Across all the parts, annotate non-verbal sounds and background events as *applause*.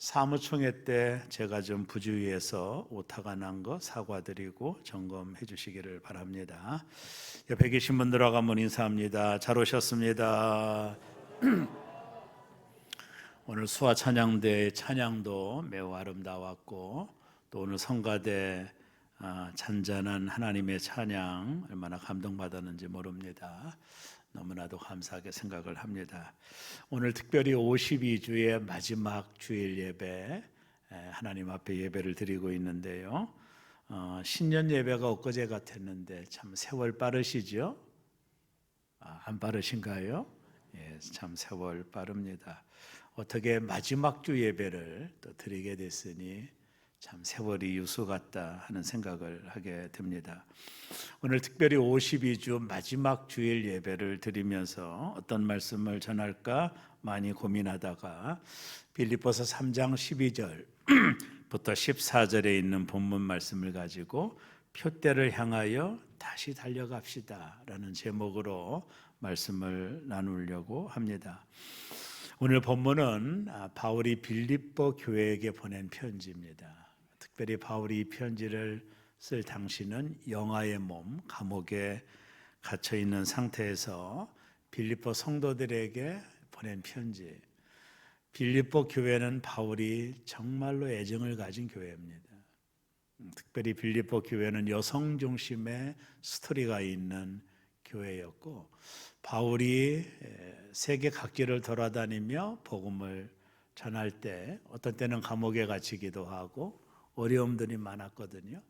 사무총회 때 제가 좀 부주의해서 오타가 난 거 사과드리고 점검해 주시기를 바랍니다. 옆에 계신 분들하고 한번 인사합니다. 잘 오셨습니다. *clears throat* 오늘 수화 찬양대 찬양도 매우 아름다웠고 또 오늘 성가대 아, 잔잔한 하나님의 찬양 얼마나 감동받았는지 모릅니다. 너무나도 감사하게 생각을 합니다. 오늘 특별히 52주의 마지막 주일 예배 에, 하나님 앞에 예배를 드리고 있는데요. 어, 신년 예배가 엊그제 같았는데 참 세월 빠르시죠? 아, 안 빠르신가요? 예, 참 세월 빠릅니다. 어떻게 마지막 주 예배를 또 드리게 됐으니 참 세월이 유수 같다 하는 생각을 하게 됩니다. 오늘 특별히 52주 마지막 주일 예배를 드리면서 어떤 말씀을 전할까 많이 고민하다가 빌립보서 3장 12절부터 14절에 있는 본문 말씀을 가지고 표대를 향하여 다시 달려갑시다라는 제목으로 말씀을 나누려고 합니다. 오늘 본문은 아, 바울이 빌립보 교회에게 보낸 편지입니다. 특별히 바울이 이 편지를 쓸 당시는 영아의 몸 감옥에 갇혀 있는 상태에서 빌립보 성도들에게 보낸 편지. 빌립보 교회는 바울이 정말로 애정을 가진 교회입니다. 음, 특별히 빌립보 교회는 여성 중심의 스토리가 있는 교회였고 바울이 세계 각지를 돌아다니며 복음을 전할 때 어떤 때는 감옥에 갇히기도 하고 어려움들이 많았거든요.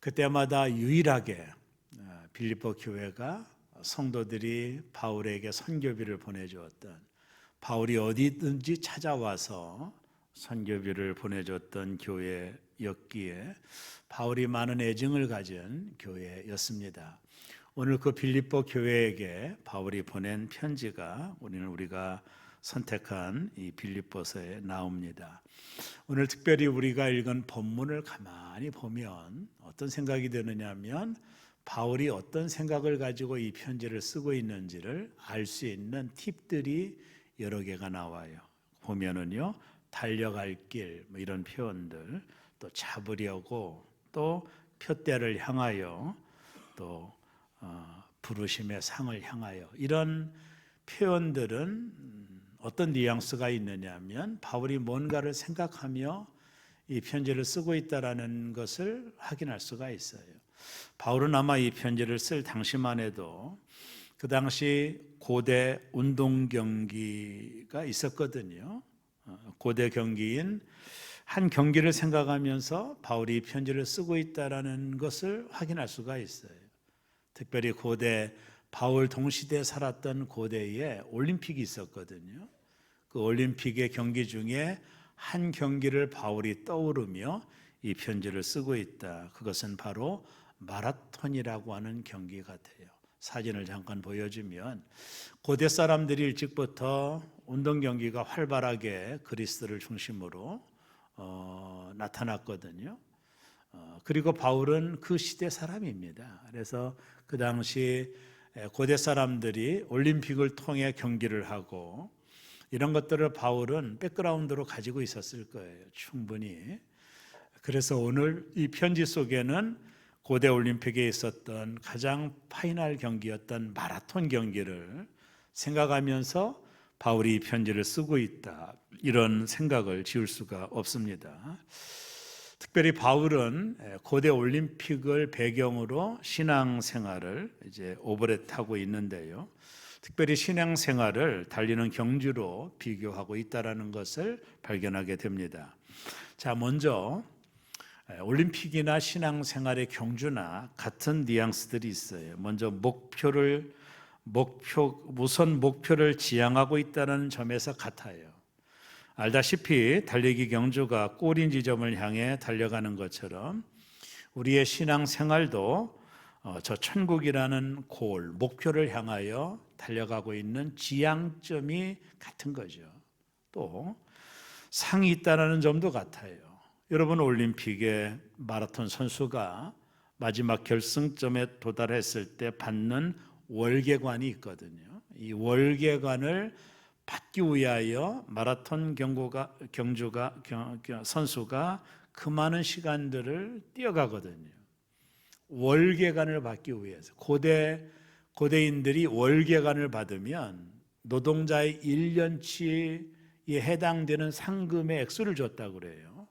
그때마다 유일하게 어, 빌립보 교회가 성도들이 바울에게 선교비를 보내주었던 바울이 어디든지 찾아와서 선교비를 보내줬던 교회였기에 바울이 많은 애정을 가진 교회였습니다. 오늘 그 빌립보 교회에게 바울이 보낸 편지가 오늘 우리가 선택한 이 빌립보서에 나옵니다. 오늘 특별히 우리가 읽은 본문을 가만히 보면 어떤 생각이 드느냐면 바울이 어떤 생각을 가지고 이 편지를 쓰고 있는지를 알 수 있는 팁들이 여러 개가 나와요. 보면은요, 달려갈 길, 뭐 이런 표현들, 또 잡으려고, 또 표대를 향하여, 또 어, 부르심의 상을 향하여 이런 표현들은 어떤 뉘앙스가 있느냐면 바울이 뭔가를 생각하며 이 편지를 쓰고 있다라는 것을 확인할 수가 있어요. 바울은 아마 이 편지를 쓸 당시만 해도 그 당시 고대 운동 경기가 있었거든요. 어, 고대 경기인 한 경기를 생각하면서 바울이 이 편지를 쓰고 있다라는 것을 확인할 수가 있어요. 특별히 고대 바울 동시대에 살았던 고대에 올림픽이 있었거든요. 그 올림픽의 경기 중에 한 경기를 바울이 떠오르며 이 편지를 쓰고 있다. 그것은 바로 마라톤이라고 하는 경기 같아요. 사진을 잠깐 보여주면 고대 사람들이 일찍부터 운동 경기가 활발하게 그리스도를 중심으로 어, 나타났거든요. 어, 그리고 바울은 그 시대 사람입니다. 그래서 그 당시 고대 사람들이 올림픽을 통해 경기를 하고 이런 것들을 바울은 백그라운드로 가지고 있었을 거예요. 충분히. 그래서 오늘 이 편지 속에는 고대 올림픽에 있었던 가장 파이널 경기였던 마라톤 경기를 생각하면서 바울이 이 편지를 쓰고 있다. 이런 생각을 지울 수가 없습니다. 특별히 바울은 고대 올림픽을 배경으로 신앙 생활을 이제 오버렛하고 있는데요. 특별히 신앙 생활을 달리는 경주로 비교하고 있다라는 것을 발견하게 됩니다. 자, 먼저 올림픽이나 신앙 생활의 경주나 같은 뉘앙스들이 있어요. 먼저 목표를 목표 우선 목표를 지향하고 있다는 점에서 같아요. 알다시피 달리기 경주가 꼬린 지점을 향해 달려가는 것처럼 우리의 신앙 생활도 어, 저 천국이라는 골 목표를 향하여 달려가고 있는 지향점이 같은 거죠. 또 상이 있다라는 점도 같아요. 여러분 올림픽의 마라톤 선수가 마지막 결승점에 도달했을 때 받는 월계관이 있거든요. 이 월계관을 받기 위하여 마라톤 경고가 경주가 선수가 그 많은 시간들을 뛰어가거든요. 월계관을 받기 위해서 고대 고대인들이 월계관을 받으면 노동자의 1년치에 해당되는 상금의 액수를 줬다고 그래요.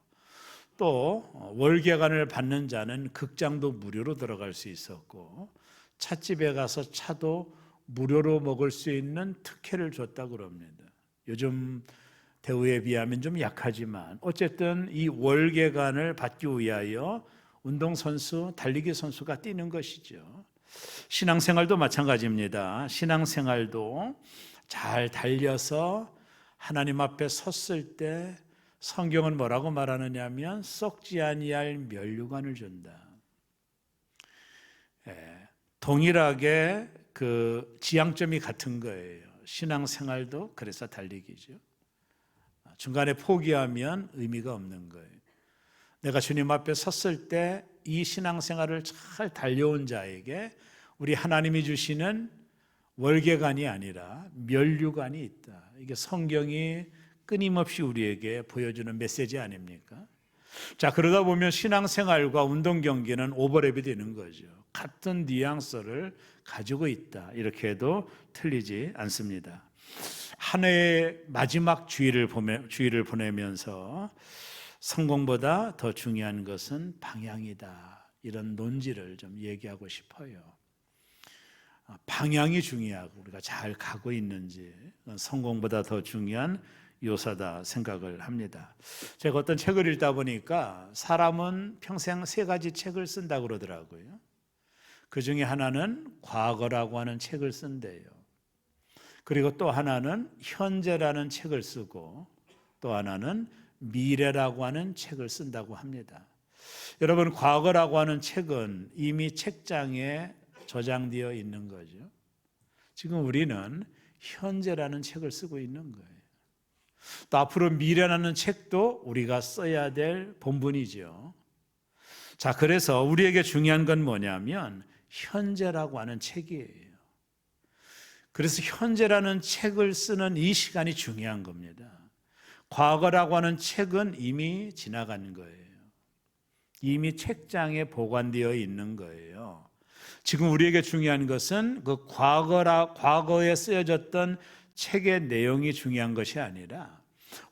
또 어, 월계관을 받는 자는 극장도 무료로 들어갈 수 있었고 찻집에 가서 차도 무료로 먹을 수 있는 특혜를 줬다고 그럽니다. 요즘 대우에 비하면 좀 약하지만 어쨌든 이 월계관을 받기 위하여 운동선수, 달리기 선수가 뛰는 것이죠. 신앙생활도 마찬가지입니다. 신앙생활도 잘 달려서 하나님 앞에 섰을 때 성경은 뭐라고 말하느냐 면 썩지 아니할 면류관을 준다. 예, 동일하게 그 지향점이 같은 거예요. 신앙생활도 그래서 달리기죠. 중간에 포기하면 의미가 없는 거예요. 내가 주님 앞에 섰을 때 이 신앙생활을 잘 달려온 자에게 우리 하나님이 주시는 월계관이 아니라 면류관이 있다. 이게 성경이 끊임없이 우리에게 보여주는 메시지 아닙니까? 자, 그러다 보면 신앙생활과 운동 경기는 오버랩이 되는 거죠. 같은 뉘앙스를 가지고 있다. 이렇게 해도 틀리지 않습니다. 한 해의 마지막 주일을 보내, 주일을 보내면서 성공보다 더 중요한 것은 방향이다. 이런 논지를 좀 얘기하고 싶어요. 아, 방향이 중요하고 우리가 잘 가고 있는지 성공보다 더 중요한 요소다 생각을 합니다. 제가 어떤 책을 읽다 보니까 사람은 평생 세 가지 책을 쓴다 그러더라고요. 그 중에 하나는 과거라고 하는 책을 쓴대요. 그리고 또 하나는 현재라는 책을 쓰고 또 하나는 미래라고 하는 책을 쓴다고 합니다. 여러분, 과거라고 하는 책은 이미 책장에 저장되어 있는 거죠. 지금 우리는 현재라는 책을 쓰고 있는 거예요. 또 앞으로 미래라는 책도 우리가 써야 될 본분이죠. 자, 그래서 우리에게 중요한 건 뭐냐면 현재라고 하는 책이에요. 그래서 현재라는 책을 쓰는 이 시간이 중요한 겁니다. 과거라고 하는 책은 이미 지나간 거예요. 이미 책장에 보관되어 있는 거예요. 지금 우리에게 중요한 것은 그 과거라 과거에 쓰여졌던 책의 내용이 중요한 것이 아니라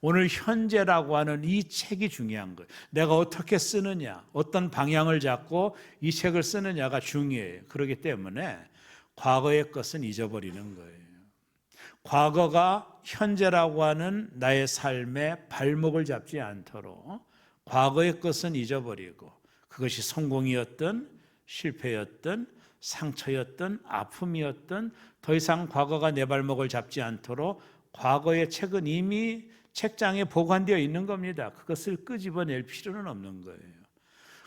오늘 현재라고 하는 이 책이 중요한 거예요. 내가 어떻게 쓰느냐, 어떤 방향을 잡고 이 책을 쓰느냐가 중요해요. 그렇기 때문에 과거의 것은 잊어버리는 거예요. 과거가 현재라고 하는 나의 삶의 발목을 잡지 않도록 과거의 것은 잊어버리고 그것이 성공이었던 실패였던 상처였던 아픔이었던 더 이상 과거가 내 발목을 잡지 않도록 과거의 책은 이미 책장에 보관되어 있는 겁니다. 그것을 끄집어낼 필요는 없는 거예요.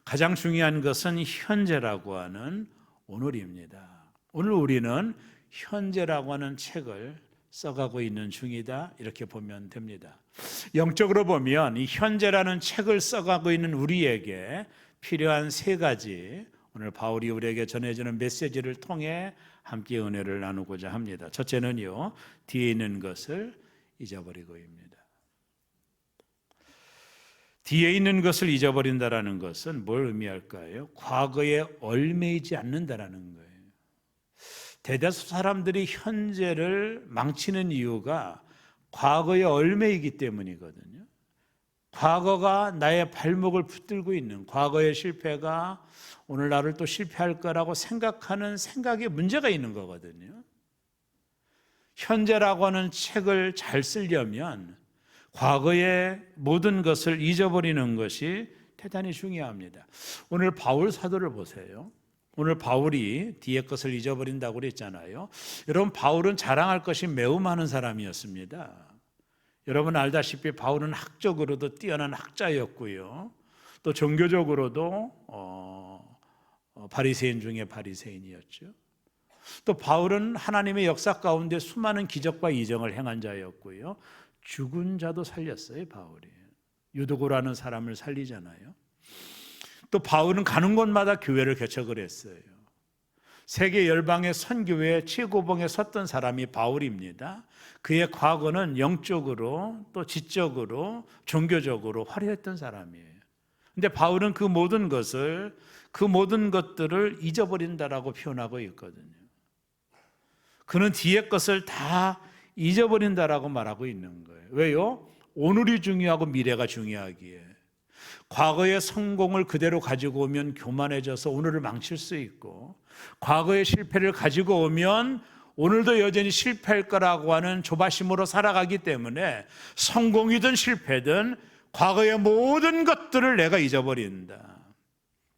가장 중요한 것은 현재라고 하는 오늘입니다. 오늘 우리는 현재라고 하는 책을 써가고 있는 중이다. 이렇게 보면 됩니다. 영적으로 보면 이 현재라는 책을 써가고 있는 우리에게 필요한 세 가지 오늘 바울이 우리에게 전해주는 메시지를 통해 함께 은혜를 나누고자 합니다. 첫째는요, 뒤에 있는 것을 잊어버리고입니다. 뒤에 있는 것을 잊어버린다라는 것은 뭘 의미할까요? 과거에 얽매이지 않는다라는 거예요. 대다수 사람들이 현재를 망치는 이유가 과거에 얽매이기 때문이거든요. 과거가 나의 발목을 붙들고 있는 과거의 실패가 오늘 나를 또 실패할 거라고 생각하는 생각에 문제가 있는 거거든요. 현재라고 하는 책을 잘 쓰려면 과거의 모든 것을 잊어버리는 것이 대단히 중요합니다. 오늘 바울 사도를 보세요. 오늘 바울이 뒤의 것을 잊어버린다고 그랬잖아요. 여러분 바울은 자랑할 것이 매우 많은 사람이었습니다. 여러분 알다시피 바울은 학적으로도 뛰어난 학자였고요. 또 종교적으로도 어, 어, 바리새인 중에 바리새인이었죠. 또 바울은 하나님의 역사 가운데 수많은 기적과 이정을 행한 자였고요. 죽은 자도 살렸어요, 바울이. 유도고라는 사람을 살리잖아요. 또 바울은 가는 곳마다 교회를 개척을 했어요. 세계 열방의 선교회 최고봉에 섰던 사람이 바울입니다. 그의 과거는 영적으로 또 지적으로 종교적으로 화려했던 사람이에요. 근데 바울은 그 모든 것을 그 모든 것들을 잊어버린다라고 표현하고 있거든요. 그는 뒤의 것을 다 잊어버린다라고 말하고 있는 거예요. 왜요? 오늘이 중요하고 미래가 중요하기에. 과거의 성공을 그대로 가지고 오면 교만해져서 오늘을 망칠 수 있고, 과거의 실패를 가지고 오면 오늘도 여전히 실패할 거라고 하는 조바심으로 살아가기 때문에 성공이든 실패든 과거의 모든 것들을 내가 잊어버린다.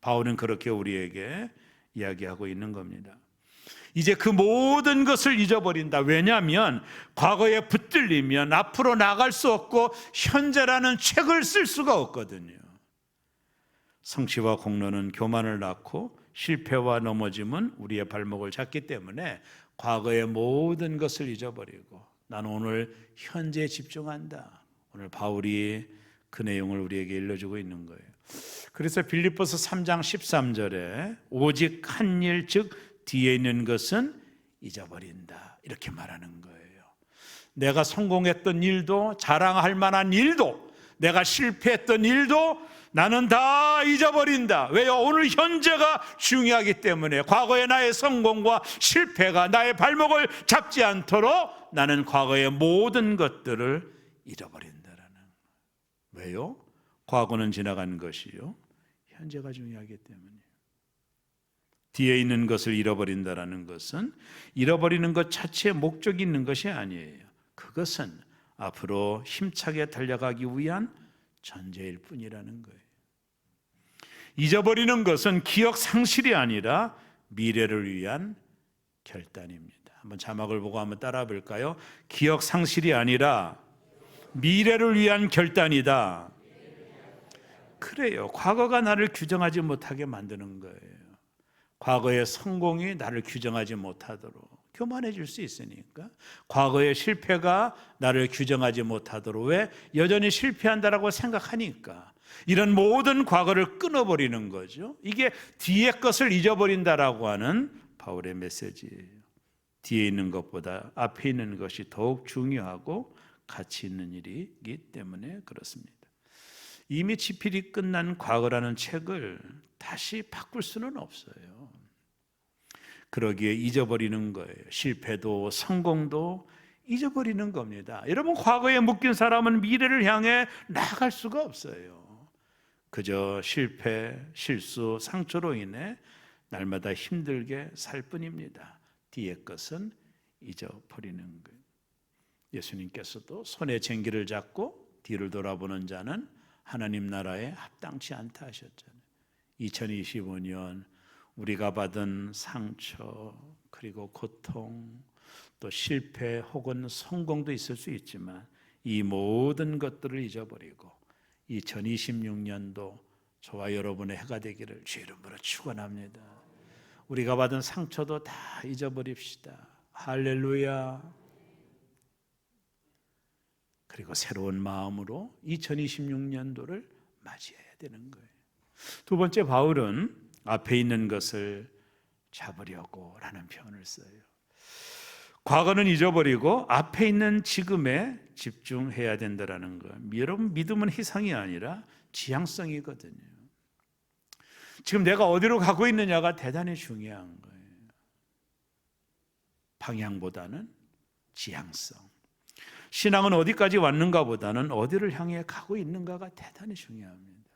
바울은 그렇게 우리에게 이야기하고 있는 겁니다. 이제 그 모든 것을 잊어버린다. 왜냐하면 과거에 붙들리면 앞으로 나갈 수 없고 현재라는 책을 쓸 수가 없거든요. 성취와 공로는 교만을 낳고 실패와 넘어짐은 우리의 발목을 잡기 때문에 과거의 모든 것을 잊어버리고 나는 오늘 현재에 집중한다. 오늘 바울이 그 내용을 우리에게 일러주고 있는 거예요. 그래서 빌립보서 3장 13절에 오직 한 일 즉 뒤에 있는 것은 잊어버린다. 이렇게 말하는 거예요. 내가 성공했던 일도 자랑할 만한 일도 내가 실패했던 일도 나는 다 잊어버린다. 왜요? 오늘 현재가 중요하기 때문에 과거의 나의 성공과 실패가 나의 발목을 잡지 않도록 나는 과거의 모든 것들을 잃어버린다라는. 왜요? 과거는 지나간 것이요. 현재가 중요하기 때문에. 뒤에 있는 것을 잃어버린다라는 것은 잃어버리는 것 자체에 목적이 있는 것이 아니에요. 그것은 앞으로 힘차게 달려가기 위한 전제일 뿐이라는 거예요. 잊어버리는 것은 기억 상실이 아니라 미래를 위한 결단입니다. 한번 자막을 보고 한번 따라 볼까요? 기억 상실이 아니라 미래를 위한 결단이다. 그래요. 과거가 나를 규정하지 못하게 만드는 거예요. 과거의 성공이 나를 규정하지 못하도록 교만해질 수 있으니까 과거의 실패가 나를 규정하지 못하도록 왜 여전히 실패한다라고 생각하니까 이런 모든 과거를 끊어버리는 거죠. 이게 뒤의 것을 잊어버린다라고 하는 바울의 메시지예요. 뒤에 있는 것보다 앞에 있는 것이 더욱 중요하고 가치 있는 일이기 때문에 그렇습니다. 이미 지필이 끝난 과거라는 책을 다시 바꿀 수는 없어요. 그러기에 잊어버리는 거예요. 실패도 성공도 잊어버리는 겁니다. 여러분 과거에 묶인 사람은 미래를 향해 나아갈 수가 없어요. 그저 실패, 실수, 상처로 인해 날마다 힘들게 살 뿐입니다. 뒤의 것은 잊어버리는 거예요. 예수님께서도 손에 쟁기를 잡고 뒤를 돌아보는 자는 하나님 나라에 합당치 않다 하셨잖아요. 2025년 우리가 받은 상처 그리고 고통 또 실패 혹은 성공도 있을 수 있지만 이 모든 것들을 잊어버리고 2026년도 저와 여러분의 해가 되기를 주 이름으로 축원합니다. 우리가 받은 상처도 다 잊어버립시다. 할렐루야. 그리고 새로운 마음으로 2026년도를 맞이해야 되는 거예요. 두 번째 바울은 앞에 있는 것을 잡으려고라는 표현을 써요. 과거는 잊어버리고 앞에 있는 지금에 집중해야 된다라는 거. 여러분 믿음은 희상이 아니라 지향성이거든요. 지금 내가 어디로 가고 있느냐가 대단히 중요한 거예요. 방향보다는 지향성. 신앙은 어디까지 왔는가 보다는 어디를 향해 가고 있는가가 대단히 중요합니다.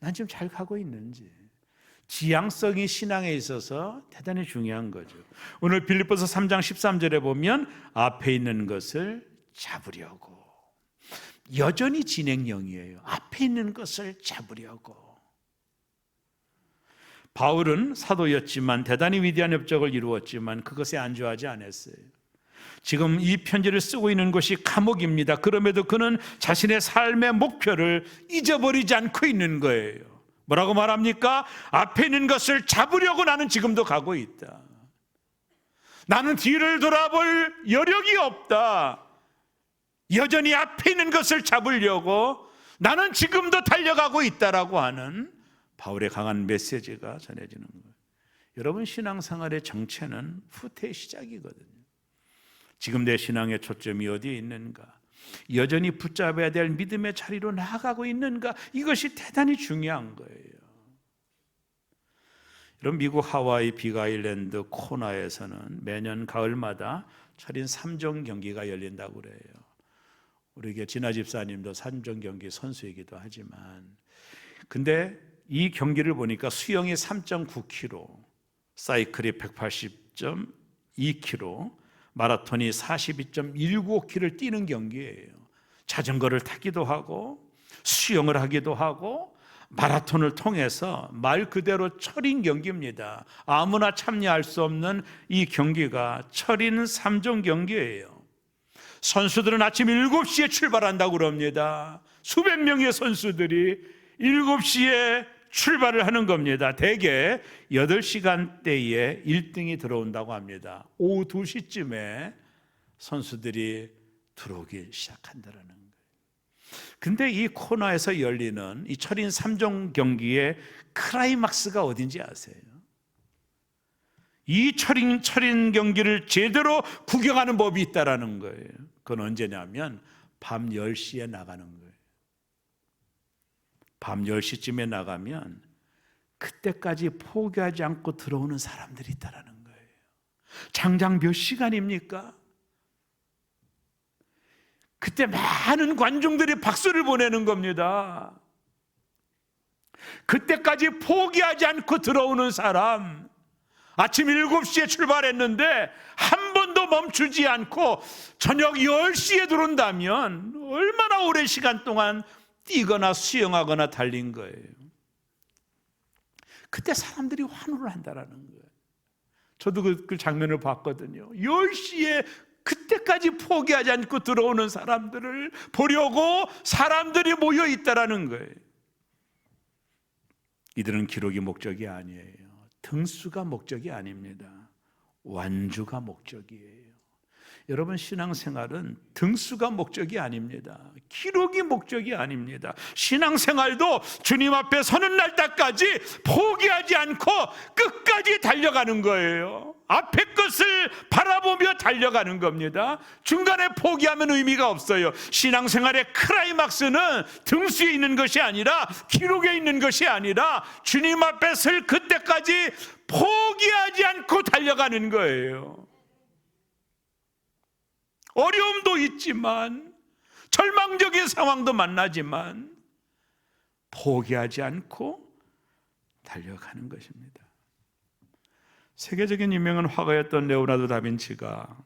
난 지금 잘 가고 있는지. 지향성이 신앙에 있어서 대단히 중요한 거죠. 오늘 빌립보서 3장 13절에 보면 앞에 있는 것을 잡으려고 여전히 진행형이에요. 앞에 있는 것을 잡으려고. 바울은 사도였지만 대단히 위대한 업적을 이루었지만 그것에 안주하지 않았어요. 지금 이 편지를 쓰고 있는 것이 감옥입니다. 그럼에도 그는 자신의 삶의 목표를 잊어버리지 않고 있는 거예요. 뭐라고 말합니까? 앞에 있는 것을 잡으려고 나는 지금도 가고 있다. 나는 뒤를 돌아볼 여력이 없다. 여전히 앞에 있는 것을 잡으려고 나는 지금도 달려가고 있다라고 하는 바울의 강한 메시지가 전해지는 거예요. 여러분 신앙생활의 정체는 후퇴의 시작이거든요. 지금 내 신앙의 초점이 어디에 있는가? 여전히 붙잡아야 될 믿음의 자리로 나아가고 있는가? 이것이 대단히 중요한 거예요. 여러분 미국 하와이 빅아일랜드 코나에서는 매년 가을마다 철인 3종 경기가 열린다고 그래요. 우리 진아 집사님도 3종 경기 선수이기도 하지만 근데 이 경기를 보니까 수영이 3.9km, 사이클이 180.2km, 마라톤이 42.195km를 뛰는 경기예요. 자전거를 타기도 하고 수영을 하기도 하고 마라톤을 통해서 말 그대로 철인 경기입니다. 아무나 참여할 수 없는 이 경기가 철인 3종 경기예요. 선수들은 아침 7시에 출발한다고 그럽니다. 수백 명의 선수들이 7시에 출발을 하는 겁니다. 대개 8시간대에 1등이 들어온다고 합니다. 오후 2시쯤에 선수들이 들어오기 시작한다는 거예요. 근데 이 코너에서 열리는 이 철인 3종 경기의 크라이막스가 어딘지 아세요? 이 철인 철인 경기를 제대로 구경하는 법이 있다라는 거예요. 그건 언제냐면 밤 10시에 나가는 거예요. 밤 10시쯤에 나가면 그때까지 포기하지 않고 들어오는 사람들이 있다라는 거예요. 장장 몇 시간입니까? 그때 많은 관중들이 박수를 보내는 겁니다. 그때까지 포기하지 않고 들어오는 사람, 아침 7시에 출발했는데 한 번도 멈추지 않고 저녁 10시에 들어온다면 얼마나 오랜 시간 동안 뛰거나 수영하거나 달린 거예요. 그때 사람들이 환호를 한다라는 거예요. 저도 그, 그 장면을 봤거든요. 10시에 그때까지 포기하지 않고 들어오는 사람들을 보려고 사람들이 모여 있다라는 거예요. 이들은 기록이 목적이 아니에요. 등수가 목적이 아닙니다. 완주가 목적이에요. 여러분 신앙생활은 등수가 목적이 아닙니다. 기록이 목적이 아닙니다. 신앙생활도 주님 앞에 서는 날까지 포기하지 않고 끝까지 달려가는 거예요. 앞에 것을 바라보며 달려가는 겁니다. 중간에 포기하면 의미가 없어요. 신앙생활의 크라이막스는 등수에 있는 것이 아니라 기록에 있는 것이 아니라 주님 앞에 설 그때까지 포기하지 않고 달려가는 거예요. 어려움도 있지만 절망적인 상황도 만나지만 포기하지 않고 달려가는 것입니다. 세계적인 유명한 화가였던 레오나르도 다빈치가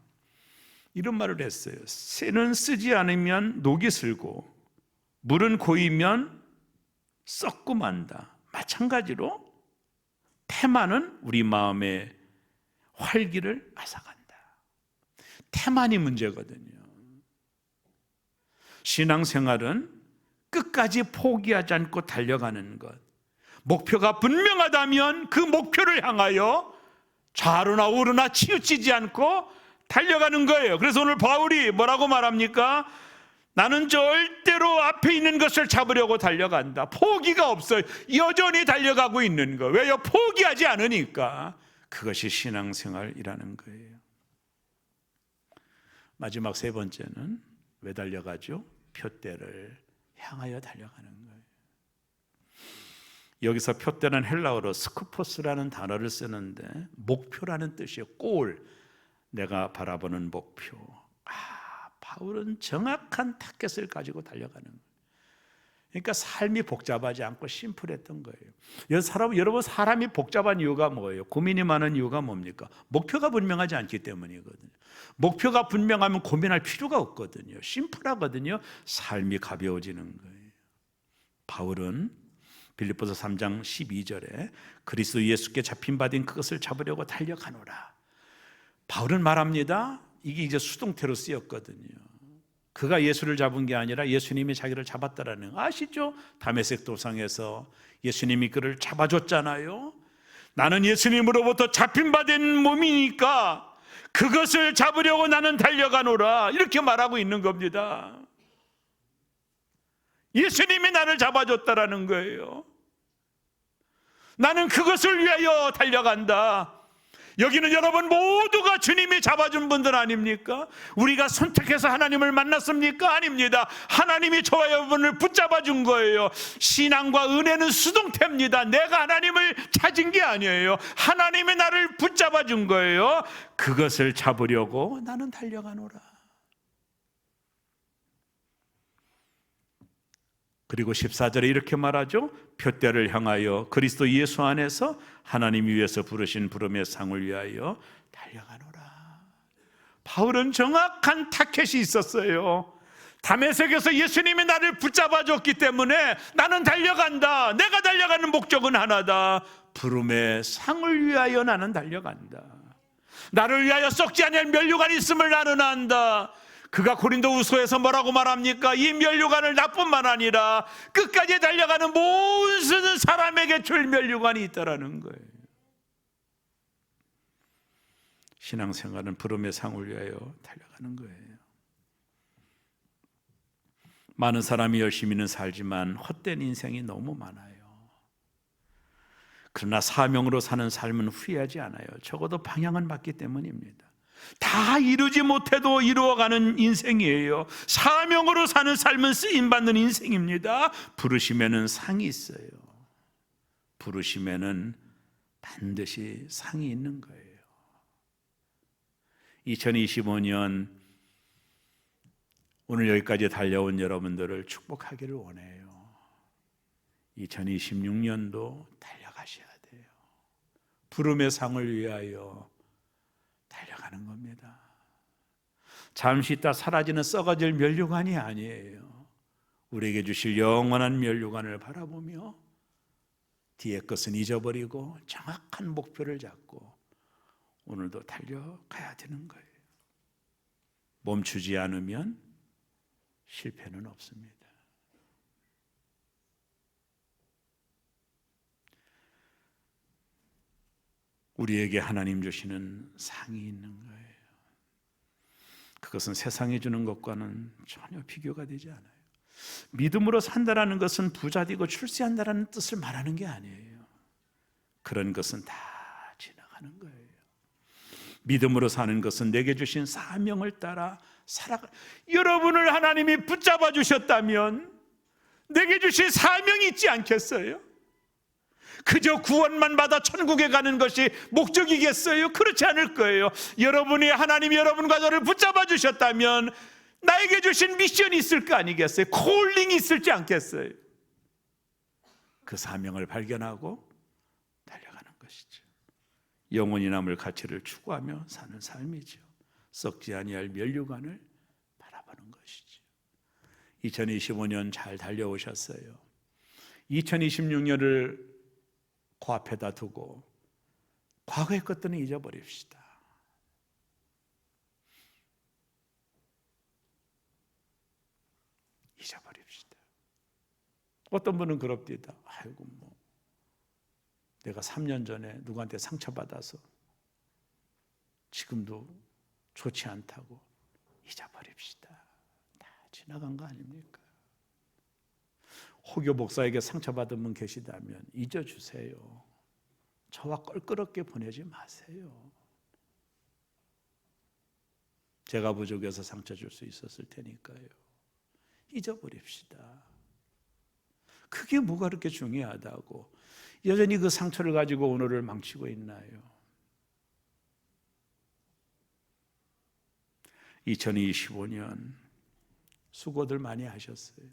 이런 말을 했어요. 새는 쓰지 않으면 녹이 슬고 물은 고이면 썩고 만다. 마찬가지로 태만은 우리 마음의 활기를 앗아간다. 태만이 문제거든요. 신앙생활은 끝까지 포기하지 않고 달려가는 것. 목표가 분명하다면 그 목표를 향하여 좌로나 우로나 치우치지 않고 달려가는 거예요. 그래서 오늘 바울이 뭐라고 말합니까? 나는 절대로 앞에 있는 것을 잡으려고 달려간다. 포기가 없어요. 여전히 달려가고 있는 거. 왜요? 포기하지 않으니까. 그것이 신앙생활이라는 거예요. 마지막 세 번째는 왜 달려가죠? 표대를 향하여 달려가는 거예요. 여기서 표대는 헬라어로 스쿠포스라는 단어를 쓰는데 목표라는 뜻이에요. 골. 내가 바라보는 목표. 아, 바울은 정확한 타겟을 가지고 달려가는 거예요. 그러니까 삶이 복잡하지 않고 심플했던 거예요. 사람, 여러분 사람이 복잡한 이유가 뭐예요? 고민이 많은 이유가 뭡니까? 목표가 분명하지 않기 때문이거든요. 목표가 분명하면 고민할 필요가 없거든요. 심플하거든요. 삶이 가벼워지는 거예요. 바울은 빌립보서 3장 12절에 그리스도 예수께 잡힌 바된 그것을 잡으려고 달려가노라. 바울은 말합니다. 이게 이제 수동태로 쓰였거든요. 그가 예수를 잡은 게 아니라 예수님이 자기를 잡았다라는 거 아시죠? 담에색 도상에서 예수님이 그를 잡아줬잖아요. 나는 예수님으로부터 잡힌 바 된 몸이니까 그것을 잡으려고 나는 달려가노라 이렇게 말하고 있는 겁니다. 예수님이 나를 잡아줬다라는 거예요. 나는 그것을 위하여 달려간다. 여기는 여러분 모두가 주님이 잡아준 분들 아닙니까? 우리가 선택해서 하나님을 만났습니까? 아닙니다. 하나님이 저와 여러분을 붙잡아 준 거예요. 신앙과 은혜는 수동태입니다. 내가 하나님을 찾은 게 아니에요. 하나님이 나를 붙잡아 준 거예요. 그것을 잡으려고 나는 달려가노라. 그리고 14절에 이렇게 말하죠. 표대를 향하여 그리스도 예수 안에서 하나님 위에서 부르신 부름의 상을 위하여 달려가노라. 바울은 정확한 타켓이 있었어요. 담에색에서 예수님이 나를 붙잡아 줬기 때문에 나는 달려간다. 내가 달려가는 목적은 하나다. 부름의 상을 위하여 나는 달려간다. 나를 위하여 썩지 아니할 면류관 있음을 나는 안다. 그가 고린도 후서에서 뭐라고 말합니까? 이 면류관을 나뿐만 아니라 끝까지 달려가는 모든 사람에게 줄 면류관이 있다라는 거예요. 신앙생활은 부름의 상을 위하여 달려가는 거예요. 많은 사람이 열심히는 살지만 헛된 인생이 너무 많아요. 그러나 사명으로 사는 삶은 후회하지 않아요. 적어도 방향은 맞기 때문입니다. 다 이루지 못해도 이루어가는 인생이에요. 사명으로 사는 삶은 쓰임 받는 인생입니다. 부르심에는 상이 있어요. 부르심에는 반드시 상이 있는 거예요. 2025년 오늘 여기까지 달려온 여러분들을 축복하기를 원해요. 2026년도 달려가셔야 돼요. 부름의 상을 위하여 가는 겁니다. 잠시 있다 사라지는 썩어질 면류관이 아니에요. 우리에게 주실 영원한 면류관을 바라보며 뒤의 것은 잊어버리고 정확한 목표를 잡고 오늘도 달려가야 되는 거예요. 멈추지 않으면 실패는 없습니다. 우리에게 하나님 주시는 상이 있는 거예요. 그것은 세상이 주는 것과는 전혀 비교가 되지 않아요. 믿음으로 산다라는 것은 부자되고 출세한다라는 뜻을 말하는 게 아니에요. 그런 것은 다 지나가는 거예요. 믿음으로 사는 것은 내게 주신 사명을 따라 살아가. 여러분을 하나님이 붙잡아 주셨다면 내게 주신 사명이 있지 않겠어요? 그저 구원만 받아 천국에 가는 것이 목적이겠어요? 그렇지 않을 거예요. 여러분이 하나님이 여러분과 저를 붙잡아 주셨다면 나에게 주신 미션이 있을 거 아니겠어요? 콜링이 있을지 않겠어요? 그 사명을 발견하고 달려가는 것이죠. 영원히 남을 가치를 추구하며 사는 삶이죠. 썩지 아니할 면류관을 바라보는 것이죠. 2025년 잘 달려오셨어요. 2026년을 코앞에다 두고 과거의 것들은 잊어버립시다. 잊어버립시다. 어떤 분은 그럽디다. 아이고 뭐 내가 3년 전에 누구한테 상처받아서 지금도 좋지 않다고 잊어버립시다. 다 지나간 거 아닙니까? 호교 목사에게 상처받은 분 계시다면 잊어주세요. 저와 껄끄럽게 보내지 마세요. 제가 부족해서 상처 줄 수 있었을 테니까요. 잊어버립시다. 그게 뭐가 그렇게 중요하다고 여전히 그 상처를 가지고 오늘을 망치고 있나요? 2025년 수고들 많이 하셨어요.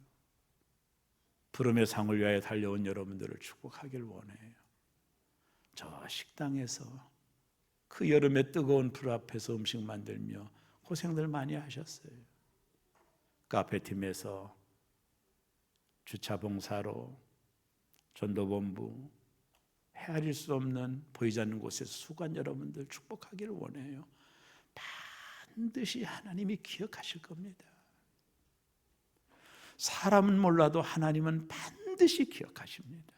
부름의 상을 위하여 달려온 여러분들을 축복하길 원해요. 저 식당에서 그 여름의 뜨거운 불 앞에서 음식 만들며 고생들 많이 하셨어요. 카페팀에서 주차봉사로 전도본부 헤아릴 수 없는 보이지 않는 곳에서 수고한 여러분들 축복하기를 원해요. 반드시 하나님이 기억하실 겁니다. 사람은 몰라도 하나님은 반드시 기억하십니다.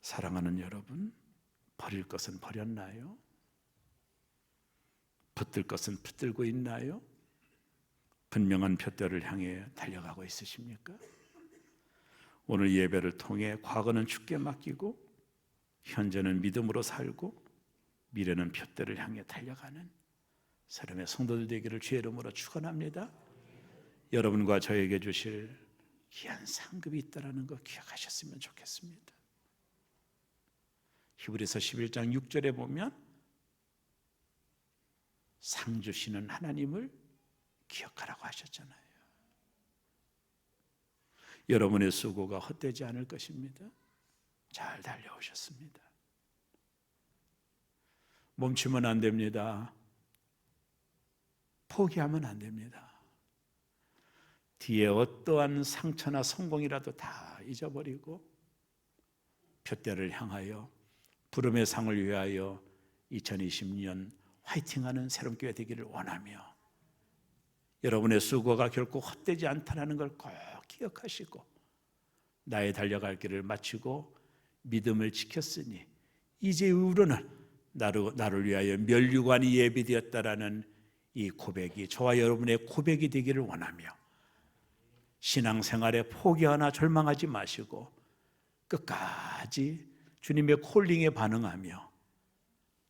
사랑하는 여러분, 버릴 것은 버렸나요? 붙들 것은 붙들고 있나요? 분명한 표대를 향해 달려가고 있으십니까? 오늘 예배를 통해 과거는 죽게 맡기고 현재는 믿음으로 살고 미래는 표대를 향해 달려가는 사람의 성도들 되기를 주의 이름으로 축원합니다. 여러분과 저에게 주실 귀한 상급이 있다라는 거 기억하셨으면 좋겠습니다. 히브리서 11장 6절에 보면 상 주시는 하나님을 기억하라고 하셨잖아요. 여러분의 수고가 헛되지 않을 것입니다. 잘 달려오셨습니다. 멈추면 안 됩니다. 포기하면 안 됩니다. 뒤에 어떠한 상처나 성공이라도 다 잊어버리고 표대를 향하여 부름의 상을 위하여 2020년 화이팅하는 새로운 교회 되기를 원하며 여러분의 수고가 결코 헛되지 않다는 걸 꼭 기억하시고 나의 달려갈 길을 마치고 믿음을 지켰으니 이제 이후로는 나를, 나를 위하여 멸류관이 예비되었다라는 이 고백이 저와 여러분의 고백이 되기를 원하며 신앙생활에 포기하나 절망하지 마시고 끝까지 주님의 콜링에 반응하며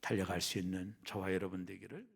달려갈 수 있는 저와 여러분 되기를